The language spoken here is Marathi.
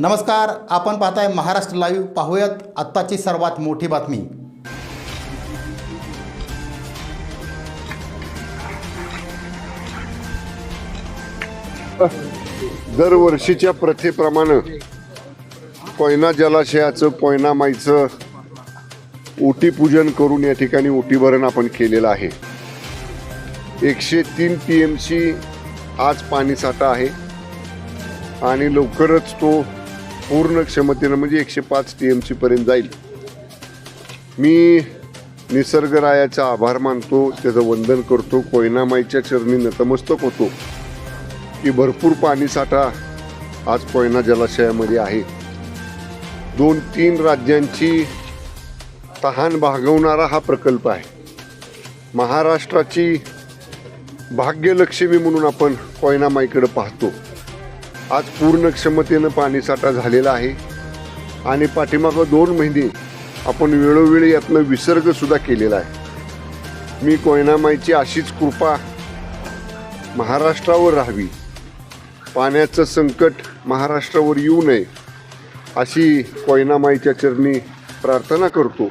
नमस्कार आपण पाहताय महाराष्ट्र लाईव्ह पाहूयात आत्ताची सर्वात मोठी बातमी. दरवर्षीच्या प्रथेप्रमाणे कोयना जलाशयाचं कोयना माईचं ओटी पूजन करून या ठिकाणी ओटीभरण आपण केलेलं आहे. एकशे तीन टी एम सी आज पाणीसाठा आहे आणि लवकरच तो पूर्ण क्षमतेनं म्हणजे एकशे पाच टी एम सीपर्यंत जाईल. मी निसर्गरायाचा आभार मानतो त्याचं वंदन करतो कोयनामाईच्या चरणी नतमस्तक होतो की भरपूर पाणीसाठा आज कोयना जलाशयामध्ये आहे. दोन तीन राज्यांची तहान भागवणारा हा प्रकल्प आहे. महाराष्ट्राची भाग्यलक्ष्मी म्हणून आपण कोयनामाईकडे पाहतो. आज पूर्ण क्षमतेनं पाणीसाठा झालेला आहे. आणि पाठीमागं दोन महिने आपण वेळोवेळी यातनं विसर्गसुद्धा केलेला आहे. मी कोयनामाईची अशीच कृपा महाराष्ट्रावर राहावी. पाण्याचं संकट महाराष्ट्रावर येऊ नये अशी कोयनामाईच्या चरणी प्रार्थना करतो.